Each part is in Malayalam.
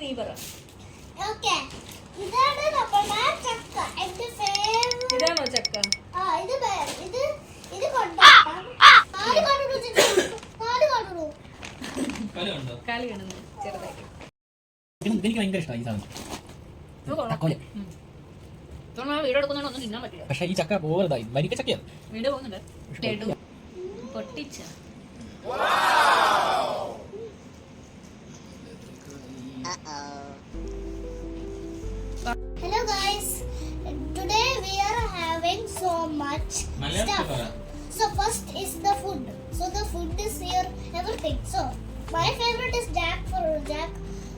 നീ പറ ഓക്കെ. ഇതാണ് നമ്മുടെ ചക്ക. എന്റെ ഫേവറേറ്റ് ഇതാണോ ചക്ക? ആ ഇത് ഇത് ഇത് നാല് നാല് കാലി ഇതിന് എനിക്ക് ഭയങ്കര ഇഷ്ടമായി ഈ സാധനം. ഇത് കൊള്ളാം. തക്കോൽ. ഉം. ഇതൊന്നും ആ വീഡിയോ എടുക്കുന്നതുകൊണ്ട് ഒന്നും തിന്നാൻ പറ്റില്ല. പക്ഷേ ഈ ചക്ക പോകരുതായി മരിക്ക ചക്കയാണ് വീട് പോകുന്നുണ്ട്. ലഡു. പൊട്ടിച്ച. Hello guys, today we are having so much stuff. So first is the food. So the food is here, everything. So my favorite is jack Jack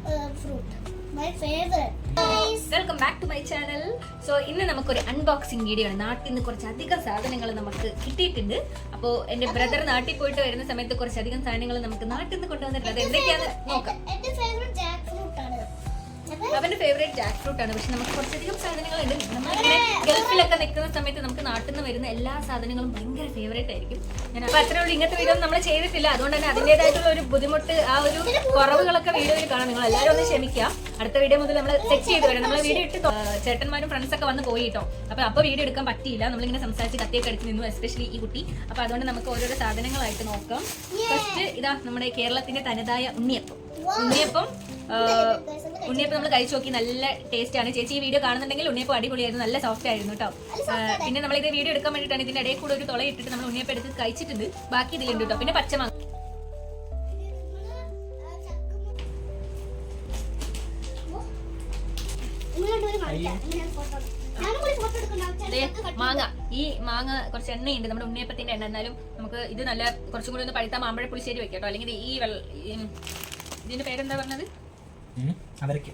uh, fruit. My favorite. Guys, welcome back to my channel so ഇന്ന് നമുക്കൊരു അൺബോക്സിംഗ് വീഡിയോ ആണ് നാട്ടിൽ നിന്ന് കുറച്ചധികം സാധനങ്ങൾ നമുക്ക് കിട്ടിയിട്ടുണ്ട് അപ്പോൾ എന്റെ ബ്രദർ നാട്ടിൽ പോയിട്ട് വരുന്ന സമയത്ത് കുറച്ചധികം സാധനങ്ങൾ നമുക്ക് നാട്ടിൽ നിന്ന് കൊണ്ടുവന്നിട്ടുണ്ട് അത് എന്തൊക്കെയാണ് നോക്കാം അവന്റെ ഫേവറേറ്റ് ജാക്ക് ഫ്രൂട്ട് ആണ്. പക്ഷെ നമുക്ക് കുറച്ചധികം സാധനങ്ങളുണ്ട്. നമ്മളിങ്ങനെ ഗൾഫിലൊക്കെ നിൽക്കുന്ന സമയത്ത് നമുക്ക് നാട്ടിൽ നിന്ന് വരുന്ന എല്ലാ സാധനങ്ങളും ഭയങ്കര ഫേവറേറ്റ് ആയിരിക്കും. ഞാൻ അപ്പൊ അത്രേ ഉള്ളൂ ഇങ്ങനത്തെ വീഡിയോ നമ്മൾ ചെയ്തിട്ടില്ല. അതുകൊണ്ട് തന്നെ അതിന്റെതായിട്ടുള്ള ഒരു ബുദ്ധിമുട്ട് ആ ഒരു കുറവുകളൊക്കെ വീഡിയോയിൽ കാണാം. നിങ്ങൾ എല്ലാവരും ഒന്ന് ക്ഷമിക്കാം അടുത്ത വീഡിയോ മുതൽ നമ്മൾ സെറ്റ് ചെയ്ത് വരാം നമ്മൾ വീഡിയോ ഇട്ട് ചേട്ടന്മാരും ഫ്രണ്ട്സ് ഒക്കെ വന്ന് പോയി കേട്ടോ അപ്പൊ അപ്പൊ വീഡിയോ എടുക്കാൻ പറ്റിയില്ല. നമ്മളിങ്ങനെ സംസാരിച്ച് കത്തിയൊക്കെ അടിച്ച് നിന്നു എസ്പെഷ്യലി ഈ കുട്ടി. അപ്പൊ അതുകൊണ്ട് നമുക്ക് ഓരോരോ സാധനങ്ങളായിട്ട് നോക്കാം. ഫസ്റ്റ് ഇതാ നമ്മുടെ കേരളത്തിന്റെ തനതായ ഉണ്ണിയപ്പം. ഉണ്ണിയപ്പം ഉണ്ണിയപ്പം നമ്മൾ കഴിച്ചു നോക്കി നല്ല ടേസ്റ്റ് ആണ്. ചേച്ചി ഈ വീഡിയോ കാണുന്നുണ്ടെങ്കിൽ ഉണ്ണിയപ്പം അടിപൊളിയായിരുന്നു നല്ല സോഫ്റ്റ് ആയിരുന്നു കേട്ടോ പിന്നെ നമ്മൾ ഇത് വീഡിയോ എടുക്കാൻ വേണ്ടിയിട്ടാണ് ഇതിന്റെ ഇടയിൽ കൂടെ ഒരു തുള ഇട്ടിട്ട് നമ്മൾ ഉണ്ണിയപ്പം എടുത്ത് കഴിച്ചിട്ടുണ്ട്. ബാക്കി ഇതിലുണ്ട് കേട്ടോ പിന്നെ പച്ചമാങ്ങ. മാങ്ങ. ഈ മാങ്ങ കുറച്ച് എണ്ണയുണ്ട് നമ്മുടെ ഉണ്ണിയപ്പത്തിന്റെ എണ്ണ. എന്നാലും നമുക്ക് ഇത് നല്ല കുറച്ചും കൂടി ഒന്ന് പഴുത്ത മാമ്പഴ പുളിശ്ശേരി വെക്കാം കേട്ടോ അല്ലെങ്കിൽ ഈ വെള്ള ഇതിന്റെ പേരെന്താ പറഞ്ഞത്? അവരൊക്കെ.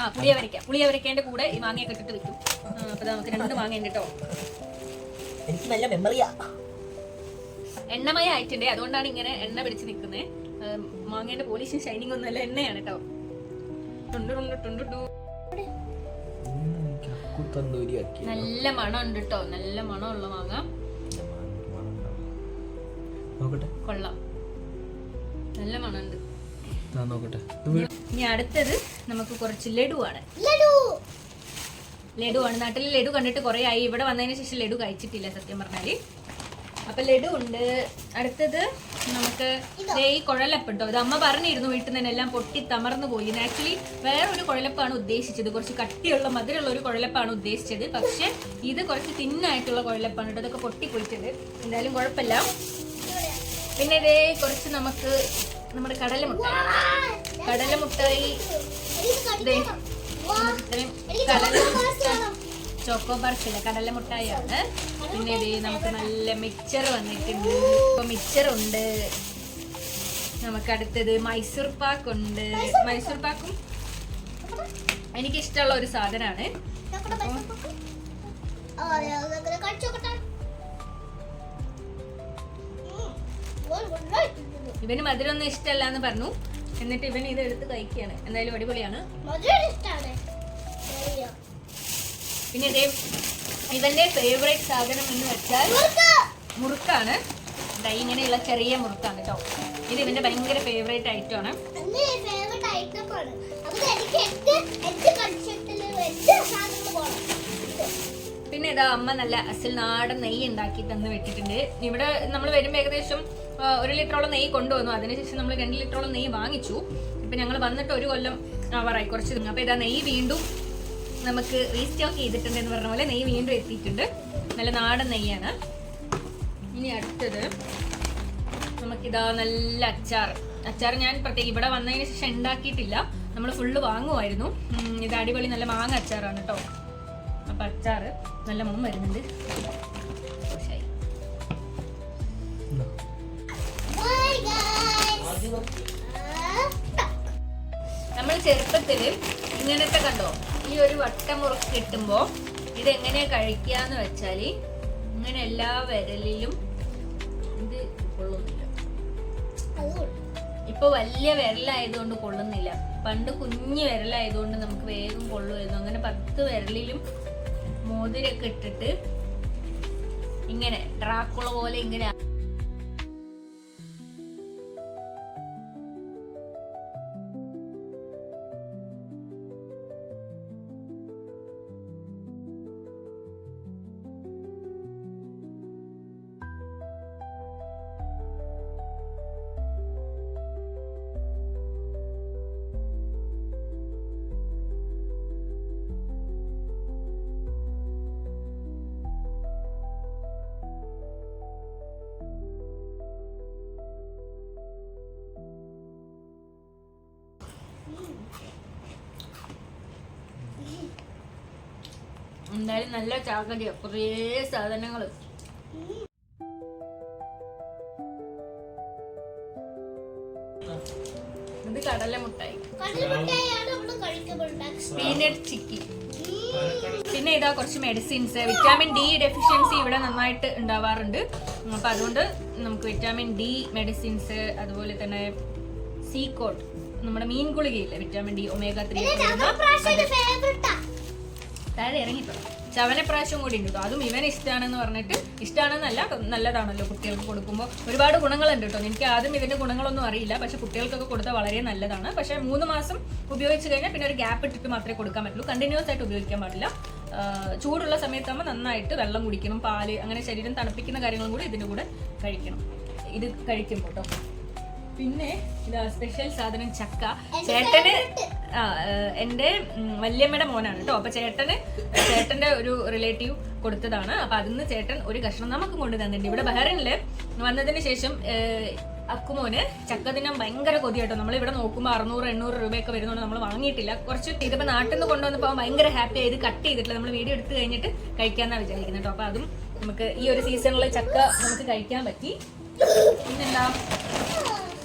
ആ പുളിയവരയ്ക്ക പുളിയവരയ്ക്കേന്റെ കൂടെ ഈ മാങ്ങയൊക്കെ ഇട്ടിട്ട് വെക്കും. അപ്പൊ നമുക്ക് രണ്ട് മാങ്ങ ഉണ്ട് കേട്ടോ എനിക്ക് നല്ല മെമ്മറിയാ. എണ്ണമയ ആയിട്ടുണ്ട് അതുകൊണ്ടാണ് ഇങ്ങനെ എണ്ണ പിടിച്ച് നിൽക്കുന്നത് മാങ്ങേന്റെ പോലീസും ഷൈനിങ് ഒന്നുമല്ല എണ്ണയാണ് കേട്ടോ. നല്ല മണം ഉണ്ട് കേട്ടോ നല്ല മണം ഉള്ള മാങ്ങ കൊള്ളാം. നല്ല മണമുണ്ട്. നോക്കട്ടെ. ഇനി അടുത്തത് നമുക്ക് കുറച്ച് ലഡുവാണ്. ലഡു. ആണ്. നാട്ടിൽ ലഡു കണ്ടിട്ട് കുറെ ആയി. ഇവിടെ വന്നതിന് ശേഷം ലഡു കഴിച്ചിട്ടില്ല സത്യം പറഞ്ഞാൽ. അപ്പൊ ലഡു ഉണ്ട്. അടുത്തത് നമുക്ക് ഈ കുഴലപ്പ് ഉണ്ടോ? ഇത് അമ്മ പറഞ്ഞിരുന്നു വീട്ടിൽ നിന്ന് എല്ലാം പൊട്ടി തമർന്നു പോയി. ആക്ച്വലി വേറെ ഒരു കുഴലപ്പാണ് ഉദ്ദേശിച്ചത്. കുറച്ച് കട്ടിയുള്ള മധുരമുള്ള ഒരു കുഴലപ്പാണ് ഉദ്ദേശിച്ചത്. പക്ഷെ ഇത് കുറച്ച് തിന്നായിട്ടുള്ള കുഴലപ്പാണ് കേട്ടോ. ഇതൊക്കെ പൊട്ടിപ്പോയിട്ടുണ്ട് എന്തായാലും കുഴപ്പമില്ല. പിന്നെ ഇതേ കുറച്ച് നമുക്ക് നമ്മുടെ കടലമുട്ടായി. കടലമുട്ടായി ദേ. ഇത്രയും കടലമുട്ട ചോക്കോ ബർഫില്ല കടല മുട്ടായാണ് പിന്നെ ഇത് നമുക്ക് നല്ല മിക്സർ വന്നിട്ടുണ്ട്. ഇപ്പൊ മിക്സർ ഉണ്ട്. നമുക്ക് അടുത്തത് മൈസൂർ പാക്ക് ഉണ്ട്. മൈസൂർ പാക്കും? എനിക്ക് ഇഷ്ടമുള്ള ഒരു സാധനമാണ്. ഇവന് മധുരം ഒന്നും ഇഷ്ടമല്ല എന്ന് പറഞ്ഞു. എന്നിട്ട് ഇവൻ ഇത് എടുത്ത് കഴിക്കുകയാണ്. എന്തായാലും അടിപൊളിയാണ്. പിന്നെ ഇതേ ഇവന്റെ ഫേവറേറ്റ് സാധനം എന്ന് വെച്ചാൽ മുറുക്കാണ്. ഇങ്ങനെയുള്ള ചെറിയ മുറുക്കാണ് കേട്ടോ ഇത് ഇവന്റെ ഭയങ്കര ഫേവറേറ്റ് ഐറ്റം ആണ്. പിന്നെ ഇതാ അമ്മ നല്ല അസിൽ നാടൻ നെയ്യ് ഉണ്ടാക്കി തന്ന് വെച്ചിട്ടുണ്ട്. ഇവിടെ നമ്മൾ വരുമ്പോൾ ഏകദേശം ഒരു ലിറ്ററോളം നെയ്യ് കൊണ്ടുവന്നു. അതിനുശേഷം നമ്മൾ രണ്ട് ലിറ്ററോളം നെയ്യ് വാങ്ങിച്ചു. ഇപ്പൊ ഞങ്ങൾ വന്നിട്ട് ഒരു കൊല്ലം ആവാറായി കുറച്ച് ദിവസം. അപ്പൊ ഇതാ നെയ്യ് വീണ്ടും നമുക്ക് റീസ്റ്റോക്ക് ചെയ്തിട്ടുണ്ട് എന്ന് പറഞ്ഞ പോലെ നെയ്യ് വീണ്ടും എത്തിയിട്ടുണ്ട്. നല്ല നാടൻ നെയ്യാണ്. ഇനി അടുത്തത് നമുക്കിതാ നല്ല അച്ചാർ. അച്ചാർ ഞാൻ പ്രത്യേകം ഇവിടെ വന്നതിന് ശേഷം ഉണ്ടാക്കിയിട്ടില്ല. നമ്മൾ ഫുള്ള് വാങ്ങുമായിരുന്നു. ഇത് അടിപൊളി നല്ല മാങ്ങ അച്ചാറാണ് കേട്ടോ. അപ്പൊ അച്ചാറ് നല്ല മണം വരുന്നുണ്ട്. നമ്മൾ ചെറുപ്പത്തിൽ ഇങ്ങനത്തെ കണ്ടോ? ഈ ഒരു വട്ടമുറുക്ക് കിട്ടുമ്പോ കഴിക്കുക എന്ന് വെച്ചാൽ ഇങ്ങനെ എല്ലാ വിരലിലും ഇത് കൊള്ളുന്നില്ല. ഇപ്പൊ വലിയ വിരലായതുകൊണ്ട് കൊള്ളുന്നില്ല. പണ്ട് കുഞ്ഞു വിരലായതുകൊണ്ട് നമുക്ക് വേഗം കൊള്ളുമായിരുന്നു. അങ്ങനെ പത്ത് വിരലിലും മോതിരൊക്കെ ഇട്ടിട്ട് ഇങ്ങനെ ഡ്രാക്കുള പോലെ ഇങ്ങനെ എന്തായാലും നല്ല ചാക്കടിയ കുറേ സാധനങ്ങൾ. ഇത് കടല മുട്ടായി. പീനട്ട് ചിക്കി. പിന്നെ ഇതാ കുറച്ച് മെഡിസിൻസ് വിറ്റാമിൻ ഡി ഡെഫിഷ്യൻസി ഇവിടെ നന്നായിട്ട് ഉണ്ടാവാറുണ്ട്. അപ്പൊ അതുകൊണ്ട് നമുക്ക് വിറ്റാമിൻ ഡി മെഡിസിൻസ് അതുപോലെ തന്നെ സീ കോട്ട് നമ്മുടെ മീൻ ഗുളികയില്ലേ വിറ്റാമിൻ ഡി ഒമേഗ ത്രീ താഴെ ഇറങ്ങിട്ടോ പ്രാവശ്യം കൂടി ഉണ്ട് കേട്ടോ അതും ഇവൻ ഇഷ്ടമാണെന്ന് പറഞ്ഞിട്ട് ഇഷ്ടമാണെന്നല്ല നല്ലതാണല്ലോ കുട്ടികൾക്ക് കൊടുക്കുമ്പോൾ ഒരുപാട് ഗുണങ്ങളുണ്ട് കേട്ടോ എനിക്ക് ആദ്യം ഇതിന്റെ ഗുണങ്ങളൊന്നും അറിയില്ല. പക്ഷെ കുട്ടികൾക്കൊക്കെ കൊടുത്താൽ വളരെ നല്ലതാണ്. പക്ഷേ മൂന്ന് മാസം ഉപയോഗിച്ച് കഴിഞ്ഞാൽ പിന്നെ ഒരു ഗ്യാപ്പ് ഇട്ടിട്ട് മാത്രമേ കൊടുക്കാൻ പറ്റുള്ളൂ. കണ്ടിന്യൂസ് ആയിട്ട് ഉപയോഗിക്കാൻ പാടില്ല. ചൂടുള്ള സമയത്താകുമ്പോൾ നന്നായിട്ട് വെള്ളം കുടിക്കണം. പാൽ അങ്ങനെ ശരീരം തണുപ്പിക്കുന്ന കാര്യങ്ങളും കൂടി ഇതിന്റെ കൂടെ കഴിക്കണം. ഇത് കഴിക്കുമ്പോൾ കേട്ടോ പിന്നെ ഇതാ സ്പെഷ്യൽ സാധനം ചക്ക. ചേട്ടന് എന്റെ വല്യമ്മയുടെ മോനാണ് കേട്ടോ. അപ്പൊ ചേട്ടന് ചേട്ടന്റെ ഒരു റിലേറ്റീവ് കൊടുത്തതാണ്. അപ്പൊ അതിന്ന് ചേട്ടൻ ഒരു കഷ്ണം നമുക്കും കൊണ്ടു തന്നിട്ടുണ്ട്. ഇവിടെ ബഹറിനിൽ വന്നതിന് ശേഷം അക്കുമോന് ചക്ക ദിനം ഭയങ്കര കൊതി കേട്ടോ. നമ്മൾ ഇവിടെ നോക്കുമ്പോൾ അറുന്നൂറ് എണ്ണൂറ് രൂപയൊക്കെ വരുന്നുണ്ട് നമ്മൾ വാങ്ങിയിട്ടില്ല. കുറച്ച് ഇതിപ്പോ നാട്ടിൽ നിന്ന് കൊണ്ടുവന്നപ്പോൾ ഭയങ്കര ഹാപ്പി ആയത് കട്ട് ചെയ്തിട്ടില്ല. നമ്മൾ വീഡിയോ എടുത്തു കഴിഞ്ഞിട്ട് കഴിക്കാന്നാ വിചാരിക്കുന്നത് കേട്ടോ. അപ്പൊ അതും നമുക്ക് ഈ ഒരു സീസണിലെ ചക്ക നമുക്ക് കഴിക്കാൻ പറ്റി. പിന്നെന്താ?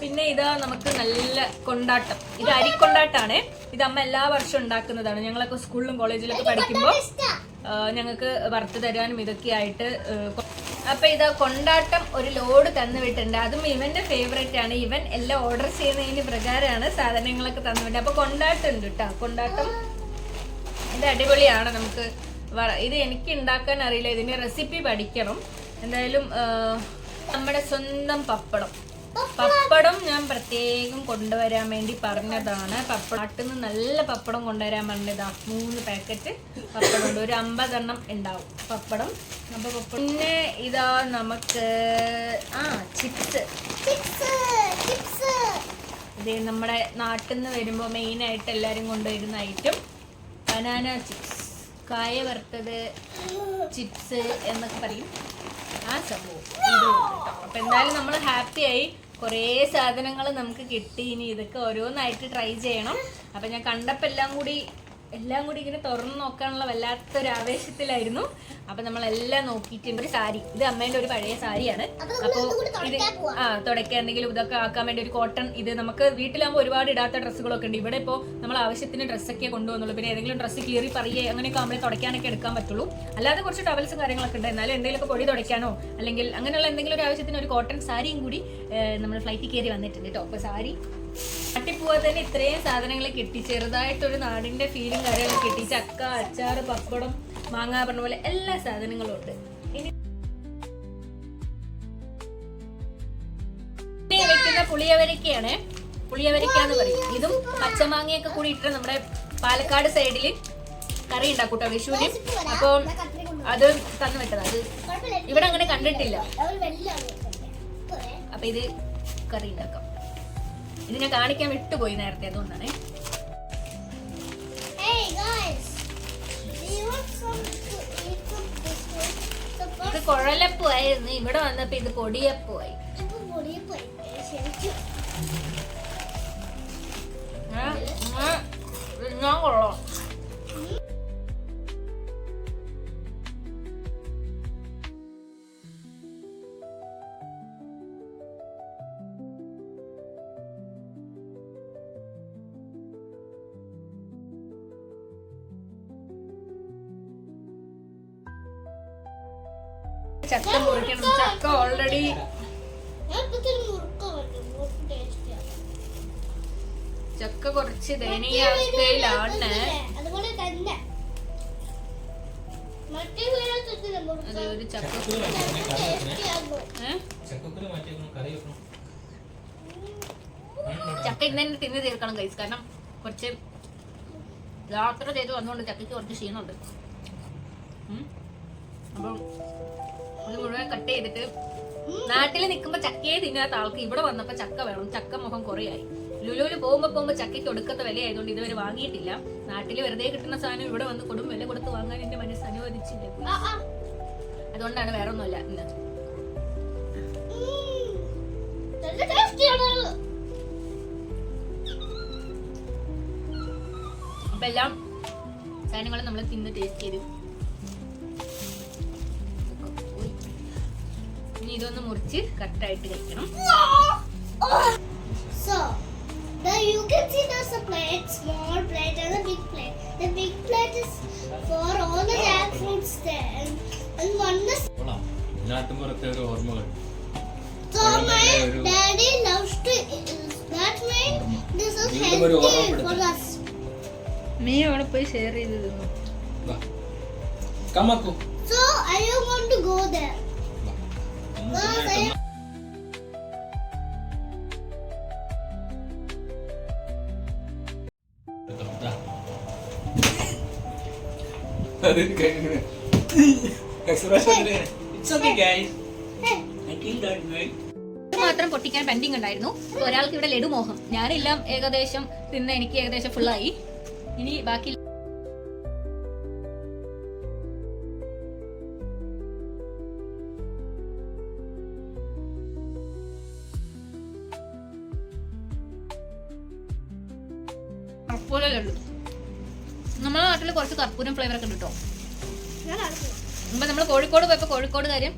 പിന്നെ ഇത് നമുക്ക് നല്ല കൊണ്ടാട്ടം. ഇത് അരിക്കൊണ്ടാട്ടാണ്. ഇത് അമ്മ എല്ലാ വർഷവും ഉണ്ടാക്കുന്നതാണ്. ഞങ്ങളൊക്കെ സ്കൂളിലും കോളേജിലൊക്കെ പഠിക്കുമ്പോൾ ഞങ്ങൾക്ക് വറുത്ത് തരാനും ഇതൊക്കെ ആയിട്ട് അപ്പൊ ഇത് കൊണ്ടാട്ടം ഒരു ലോഡ് തന്നു വിട്ടിട്ടുണ്ട്. അതും ഇവന്റെ ഫേവറേറ്റ് ആണ്. ഇവൻ എല്ലാം ഓർഡർ ചെയ്യുന്നതിന് പ്രകാരമാണ് സാധനങ്ങളൊക്കെ തന്നു വിട്ടത്. അപ്പൊ കൊണ്ടാട്ടം ഉണ്ട് കേട്ടോ കൊണ്ടാട്ടം ഇത് അടിപൊളിയാണ് നമുക്ക്. ഇത് എനിക്ക് ഉണ്ടാക്കാൻ അറിയില്ല. ഇതിന്റെ റെസിപ്പി പഠിക്കണം. എന്തായാലും നമ്മുടെ സ്വന്തം പപ്പടം. പപ്പടം ഞാൻ പ്രത്യേകം കൊണ്ടുവരാൻ വേണ്ടി പറഞ്ഞതാണ്. പപ്പടം നാട്ടിൽ നിന്ന് നല്ല പപ്പടം കൊണ്ടുവരാൻ പറഞ്ഞതാ. മൂന്ന് പാക്കറ്റ് പപ്പടം ഉണ്ട്. ഒരു അമ്പതെണ്ണം ഉണ്ടാവും പപ്പടം. അപ്പൊ പപ്പടം പിന്നെ ഇതാ നമുക്ക് ആ ചിപ്സ്. ഇത് നമ്മുടെ നാട്ടിൽ നിന്ന് മെയിൻ ആയിട്ട് എല്ലാരും കൊണ്ടുവരുന്ന ഐറ്റം ബനാന ചിപ്സ് കായ വറുത്തത് ചിപ്സ് എന്നൊക്കെ പറയും. ആ എന്തായാലും നമ്മൾ ഹാപ്പി ആയി. കുറേ സാധനങ്ങൾ നമുക്ക് കിട്ടി. ഇനി ഇതൊക്കെ ഓരോന്നായിട്ട് ട്രൈ ചെയ്യണം. അപ്പൊ ഞാൻ കണ്ടപ്പോൾ എല്ലാം കൂടി എല്ലാം കൂടി ഇങ്ങനെ തുറന്ന് നോക്കാനുള്ള വല്ലാത്തൊരു ആവേശത്തിലായിരുന്നു. അപ്പൊ നമ്മളെല്ലാം നോക്കിയിട്ട് ഒരു സാരി. ഇത് അമ്മേന്റെ ഒരു പഴയ സാരിയാണ്. അപ്പൊ നമ്മൾ അപ്പൊ ഇതും. ആ തുടക്ക എന്തെങ്കിലും ഇതൊക്കെ ആക്കാൻ വേണ്ടി ഒരു കോട്ടൺ ഇത് നമുക്ക് വീട്ടിലാകുമ്പോൾ ഒരുപാട് ഇടാത്ത ഡ്രസ്സുകളൊക്കെ ഉണ്ട്. ഇവിടെ ഇപ്പോൾ നമ്മൾ ആവശ്യത്തിന് ഡ്രസ്സൊക്കെ കൊണ്ടുവന്നുള്ളൂ. പിന്നെ ഏതെങ്കിലും ഡ്രസ്സ് കീറി പറയേ അങ്ങനെയൊക്കെ ആകുമ്പോൾ തുടയ്ക്കാനൊക്കെ എടുക്കാൻ പറ്റുള്ളൂ. അല്ലാതെ കുറച്ച് ടവൽസും കാര്യങ്ങളൊക്കെ ഉണ്ട്. എന്നാലും എന്തെങ്കിലുമൊക്കെ പൊടി തുടയ്ക്കാനോ അല്ലെങ്കിൽ അങ്ങനെയുള്ള എന്തെങ്കിലും ഒരു ആവശ്യത്തിന് ഒരു കോട്ടൺ സാരിയും കൂടി നമ്മൾ ഫ്ലൈറ്റിൽ കയറി വന്നിട്ടുണ്ട് കേട്ടോ അപ്പോൾ സാരി നാട്ടിൽ തന്നെ ഇത്രയും സാധനങ്ങൾ കിട്ടി. ചെറുതായിട്ടൊരു നാടിന്റെ ഫീലും കാര്യങ്ങളൊക്കെ കിട്ടി. ചക്ക അച്ചാർ പപ്പടം മാങ്ങ പറഞ്ഞ പോലെ എല്ലാ സാധനങ്ങളും ഉണ്ട്. ഇനി വെക്കുന്ന പുളിയവരക്കയാണ്. പുളിയവരക്ക എന്ന് പറയും. ഇതും പച്ചമാങ്ങയൊക്കെ കൂടി ഇട്ട് നമ്മുടെ പാലക്കാട് സൈഡിൽ കറി ഉണ്ടാക്കൂട്ടോ വിഷുവിന്. അപ്പോൾ അത് തന്നു വെട്ടത്. അത് ഇവിടെ അങ്ങനെ കണ്ടിട്ടില്ല. അപ്പൊ ഇത് കറി ഉണ്ടാക്കാം. ഇത് ഞാൻ കാണിക്കാൻ വിട്ടുപോയി നേരത്തെ അതുകൊണ്ടാണ്. ഇത് കുഴലപ്പമായിരുന്നു ഇവിടെ വന്നപ്പോ ഇത് പൊടിയപ്പുവായി. ഞാൻ കൊള്ളാം. ചക്ക മുറിക്കണം. ചക്ക ഓൾറെഡി ചക്ക കുറച്ച് ദയനീയാവസ്ഥയിലാണ് അതുപോലെ തന്നെ. മറ്റേ വീടത്തില്ല മുറുക്ക. അത് ഒരു ചക്ക ചക്ക ഇന്ന് തന്നെ തിന്നു തീർക്കണം കൈസ് കാരണം കുറച്ച് യാത്ര ചെയ്ത് വന്നുകൊണ്ട് ചക്കയ്ക്ക് കുറച്ച് ക്ഷീണമുണ്ട്. അപ്പം ഇത് മുഴുവൻ കട്ട് ചെയ്തിട്ട് നാട്ടിൽ നിൽക്കുമ്പോൾ ചക്കയെ തിന്നാത്ത ആൾക്ക് ഇവിടെ വന്നപ്പോൾ ചക്ക വേണം. ചക്ക മുഖം കുറയായി. ലുലുവിൽ പോകുമ്പോൾ പോകുമ്പോൾ ചക്കയ്ക്ക് ഒടുക്കത്തെ വില ആയതുകൊണ്ട് ഇതുവരെ വാങ്ങിയിട്ടില്ല. നാട്ടിൽ വെറുതെ കിട്ടുന്ന സാധനം ഇവിടെ വന്ന് കൊടും വില കൊടുത്ത് വാങ്ങാൻ എന്റെ മനസ്സ് അനുവദിച്ചില്ല. അതുകൊണ്ടാണ് വേറെ ഒന്നുമല്ല ഇന്ന് അപ്പൊ എല്ലാം സാധനങ്ങളും നമ്മൾ തിന്ന് ടേസ്റ്റ് ചെയ്ത്. ഇതൊന്ന് മുറിച്ച് കറക്റ്റായിട്ട് കഴിക്കണം So, the you can see there's a plate, small plate, and a big plate. The big plate is for all the jackfruits there, and, and one is. So my daddy loves to. eat- That means this is healthy for us. നീ അവിടെ പോയി ഷെയർ ചെയ്ത് തിന്നു So I want to go there. മാത്രം പൊട്ടിക്കാൻ പെൻഡിങ് ഉണ്ടായിരുന്നു. ഒരാൾക്ക് ഇവിടെ ലഡു മോഹം. ഞാനെല്ലാം ഏകദേശം തിന്ന് എനിക്ക് ഏകദേശം ഫുള്ളായി ഇനി ബാക്കി ഫ്ലേവർ ഒക്കെ കിട്ടും മുമ്പ് നമ്മൾ കോഴിക്കോട് പോയപ്പോൾ കോഴിക്കോട് കാര്യം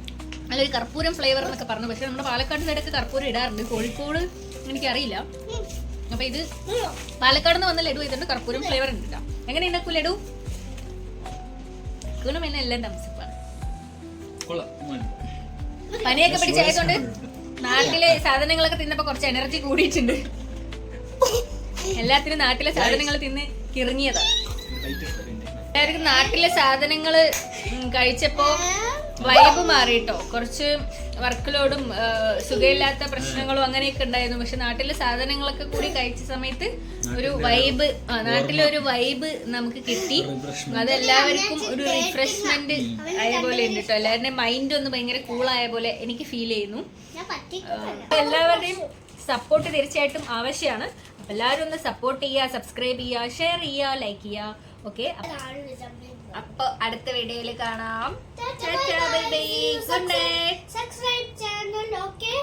നല്ലൊരു കർപ്പൂരം ഫ്ലേവർ എന്നൊക്കെ പറഞ്ഞു. പക്ഷെ നമ്മുടെ പാലക്കാട് സൈഡൊക്കെ കർപ്പൂരം ഇടാറുണ്ട്. കോഴിക്കോട് എനിക്കറിയില്ല. അപ്പൊ ഇത് പാലക്കാട് നിന്ന് വന്ന ലഡു ഇതുണ്ട്. കർപ്പൂരം ഫ്ലേവർ ഉണ്ട് കേട്ടോ എങ്ങനെ ഉണ്ടാക്കും ലഡു? ഗുണം എന്നെ എല്ലാം താമസിപ്പാണ് കൊള്ളാം. പനിയൊക്കെ പിടിച്ചായതുകൊണ്ട് നാട്ടിലെ സാധനങ്ങളൊക്കെ തിന്നപ്പോ കുറച്ച് എനർജി കൂടിയിട്ടുണ്ട്. എല്ലാത്തിനും നാട്ടിലെ സാധനങ്ങൾ തിന്ന് കിറങ്ങിയതാ. Light ഇഷ്ടമുണ്ട്. എല്ലാവർക്കും നാട്ടിലെ സാധനങ്ങൾ കഴിച്ചപ്പോൾ കഴിച്ചപ്പോ വൈബ് മാറിയിട്ടോ കുറച്ച് വർക്ക് ലോഡും സുഖമില്ലാത്ത പ്രശ്നങ്ങളും അങ്ങനെയൊക്കെ ഉണ്ടായിരുന്നു. പക്ഷെ നാട്ടിലെ സാധനങ്ങളൊക്കെ കൂടി കഴിച്ച സമയത്ത് ഒരു വൈബ് നാട്ടിലെ ഒരു വൈബ് നമുക്ക് കിട്ടി. അത് എല്ലാവർക്കും ഒരു റിഫ്രഷ്മെന്റ് ആയ പോലെ ഉണ്ട് കേട്ടോ എല്ലാവരുടെയും മൈൻഡ് ഒന്ന് ഭയങ്കര കൂളായ പോലെ എനിക്ക് ഫീൽ ചെയ്യുന്നു. എല്ലാവരുടെയും സപ്പോർട്ട് തീർച്ചയായിട്ടും ആവശ്യമാണ്. എല്ലാവരും ഒന്ന് സപ്പോർട്ട് ചെയ്യുക സബ്സ്ക്രൈബ് ചെയ്യുക ഷെയർ ചെയ്യുക ലൈക്ക് ചെയ്യുക. ഓക്കെ അപ്പൊ അടുത്ത വീഡിയോയിൽ കാണാം. Good night channel okay